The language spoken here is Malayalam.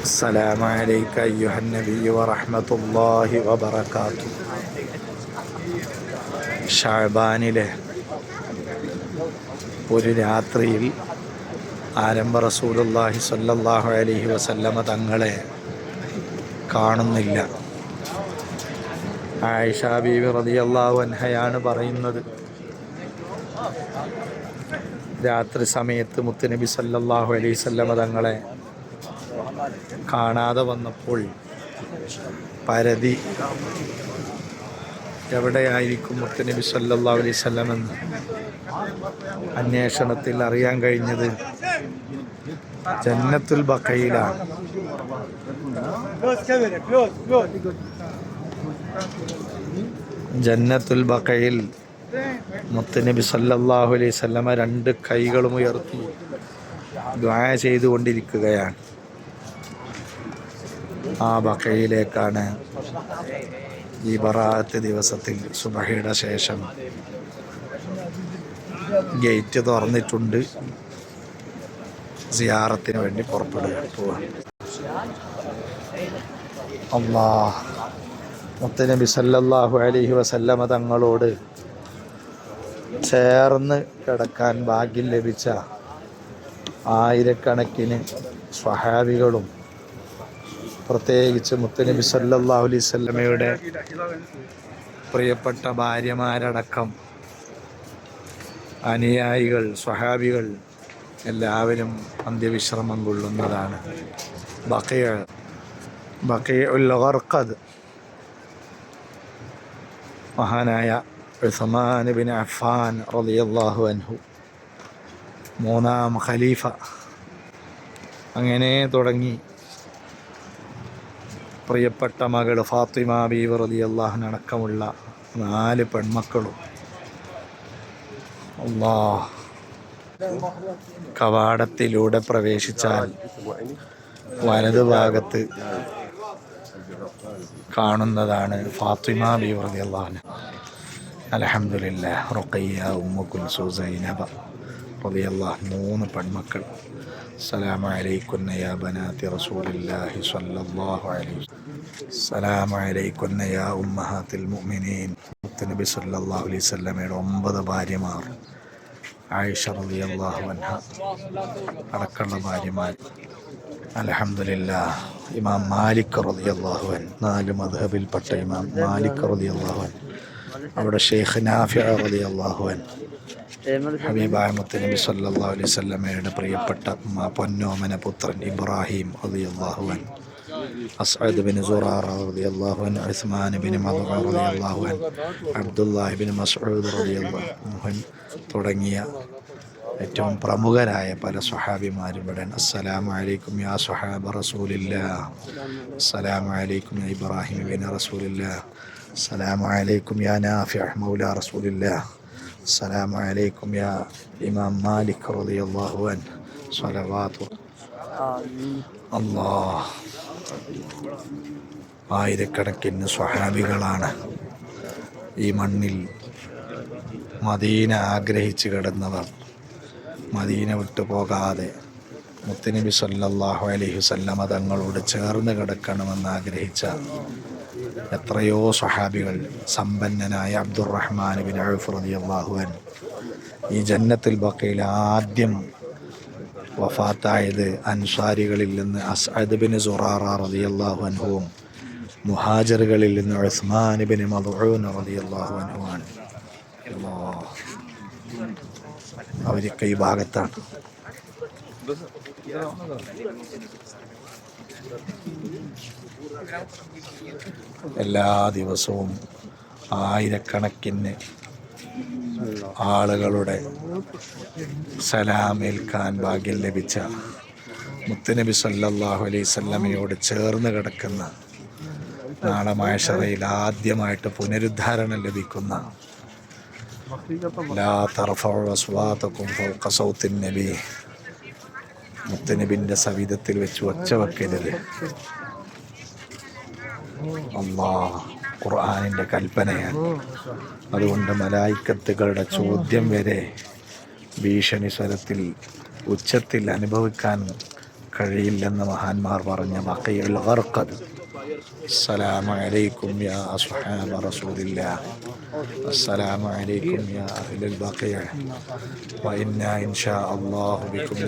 السلام عليك أيها النبي ورحمة الله وبركاته ഷാബാനിലെ ഒരു രാത്രിയിൽ ആരംഭ റസൂലുള്ളാഹി സ്വല്ലല്ലാഹു അലൈഹി വസല്ലമ തങ്ങളെ കാണുന്നില്ല ആയിഷ ബീവി റളിയല്ലാഹു അൻഹയാണ് പറയുന്നത് രാത്രി സമയത്ത് മുത്തുനബി സല്ലല്ലാഹു അലൈഹി വസല്ലമ തങ്ങളെ കാണാതെ വന്നപ്പോൾ പരതി എവിടെയായിരിക്കും മുത്തനബി സല്ലാ എന്ന് അന്വേഷണത്തിൽ അറിയാൻ കഴിഞ്ഞത് ജന്നത്തുൽ ബക്കയിലാണ്. ജന്നത്തുൽ ബക്കയിൽ മുത്തനബി സല്ലല്ലാഹു അലൈഹി വസല്ലമ രണ്ട് കൈകളും ഉയർത്തി ദ്വായ ചെയ്തുകൊണ്ടിരിക്കുകയാണ് ആ ബക്കയിലേക്കാണ് ഈ ബറാത്ത് ദിവസത്തിൽ സുബഹയുടെ ശേഷം ഗേറ്റ് തുറന്നിട്ടുണ്ട്. സിയാറത്തിന് വേണ്ടി പുറപ്പെടുക. പോവാൻ അള്ളാ മുത്തനബി സല്ലല്ലാഹു അലൈഹി വസല്ലമ തങ്ങളോട് ചേർന്ന് കിടക്കാൻ ഭാഗ്യം ലഭിച്ച ആയിരക്കണക്കിന് സ്വഹാബികളും പ്രത്യേകിച്ച് മുത്തനബി സല്ലാ അലൈഹി വസല്ലമയുടെ പ്രിയപ്പെട്ട ഭാര്യമാരടക്കം അനുയായികൾ സ്വഹാബികൾ എല്ലാവരും അന്ത്യവിശ്രമം കൊള്ളുന്നതാണ്. ബക്കയ ബക്കയ ഗർഖദ് മഹാനായ ഉസ്മാൻ ബിൻ അഫാൻ റളിയല്ലാഹു അൻഹു. മൂന്നാം ഖലീഫ. അങ്ങനെ തുടങ്ങി. പ്രിയപ്പെട്ട മകൾ ഫാത്തിമ ബീവർ അലി അടക്കമുള്ള നാല് പെൺമക്കളും. അള്ളാ കവാടത്തിലൂടെ പ്രവേശിച്ചാൽ വലതുഭാഗത്ത് കാണുന്നതാണ് ഫാത്തിമ ബീവർ അള്ളാഹുന അലഹമില്ല റുഖയ്യ ഉമ്മ സൈനബ. റളിയല്ലാ മൂന്ന് പെൺമക്കൾ. സലാം യാ സ്വല്ലല്ലാഹു അലൈഹി സലാം യാ മുഅ്മിനീൻ. നബി അലൈഹി ഒമ്പത് ഭാര്യമാർ. ആയിഷ റളിയല്ലാഹു അൻഹ അടക്കമുള്ള ഭാര്യമാർ. അലഹമില്ല ഇമാം മാലിക് റളിയല്ലാഹു അൻ നാല് മദ്ഹബിൽപ്പെട്ട ഇമാം മാലിക് റളിയല്ലാഹു അൻ അവിടെ ഷെയ്ഖ് നാഫിഅ റളിയല്ലാഹു അൻ ഹബീബായ മുത്തനബി സല്ലല്ലാഹു അലൈഹി വസല്ലമയുടെ പ്രിയപ്പെട്ട പൊന്നോമന പുത്രൻ ഇബ്രാഹിം റളിയല്ലാഹു അൻ അസ്അദ് ബിൻ സുറാറ റളിയല്ലാഹു അൻ ഉസ്മാൻ ബിൻ മദ്ഊൻ റളിയല്ലാഹു അൻ അബ്ദുല്ലാഹി ബിൻ മസ്ഊദ് റളിയല്ലാഹു അൻ തുടങ്ങിയ ഏറ്റവും പ്രമുഖരായ പല സ്വഹാബിമാരും ഇവിടെ അസ്സലാമു അലൈക്കും യാ സ്വഹാബ റസൂലില്ല അസ്സലാം അലൈക്കും ഇബ്രാഹിം ബിൻ റസൂലില്ല അസ്സലാം അലൈക്കും യാ നാഫി മൗല റസൂലില്ലാ. السلام عليكم يا إمام مالك رضي الله عنه صلوات الله ആയിരക്കണക്കിന് സ്വഹാബികളാണ് ഈ മണ്ണിൽ മദീന ആഗ്രഹിച്ച് കിടന്നവർ മദീന വിട്ടു പോകാതെ മുത്തനബി സല്ലല്ലാഹു അലൈഹി വസല്ലമ തങ്ങളോട് ചേർന്ന് കിടക്കണമെന്ന് ആഗ്രഹിച്ച എത്രയോ സ്വഹാബികൾ സമ്പന്നനായ അബ്ദുറഹ്മാൻ ബിൻ ഔഫ് റളിയല്ലാഹു അൻ ഈ ജന്നത്തിൽ ബക്കയിൽ ആദ്യം വഫാത്തായത് അൻസാരികളിൽ നിന്ന് അസ്അദ് ബിൻ സുറാറ റളിയല്ലാഹു അൻഹുവും മുഹാജറുകളിൽ നിന്ന് ഉസ്മാൻ ബിൻ മദ്ഊൻ റളിയല്ലാഹു അള്ളാഹു. അല്ലാഹ്. അവരൊക്കെ ഈ ഭാഗത്താണ്. എല്ലാ ദിവസവും ആയിരക്കണക്കിന് ആളുകളുടെ സലാമേൽക്കാൻ ഭാഗ്യം ലഭിച്ച മുത്തുനബി സല്ലാഹു അലൈഹി സ്വല്ലമയോട് ചേർന്ന് കിടക്കുന്ന നാളെ മാഷറയിൽ ആദ്യമായിട്ട് പുനരുദ്ധാരണം ലഭിക്കുന്ന ലാ തർഫഉ സ്വാതക്കും നബി. മുത്തനബിന്റെ സവിധത്തിൽ വെച്ച് ഒച്ച വെക്കരുത്. അള്ളാ ഖുർആാനിന്റെ കൽപ്പനയാണ്. അതുകൊണ്ട് മലായിക്കത്തുകളുടെ ചോദ്യം വരെ ഭീഷണി സ്വരത്തിൽ ഉച്ചത്തിൽ അനുഭവിക്കാൻ കഴിയില്ലെന്ന് മഹാന്മാർ പറഞ്ഞ വക്കയിൽ വർക്കത് അലൈക്കും യാ അസ്ഹാബ റസൂലില്ലാ അസ്സലാമു അലൈക്കും യാ അഹ്ലൽ ബഖിയ വ ഇൻഷാ അല്ലാഹു ബികും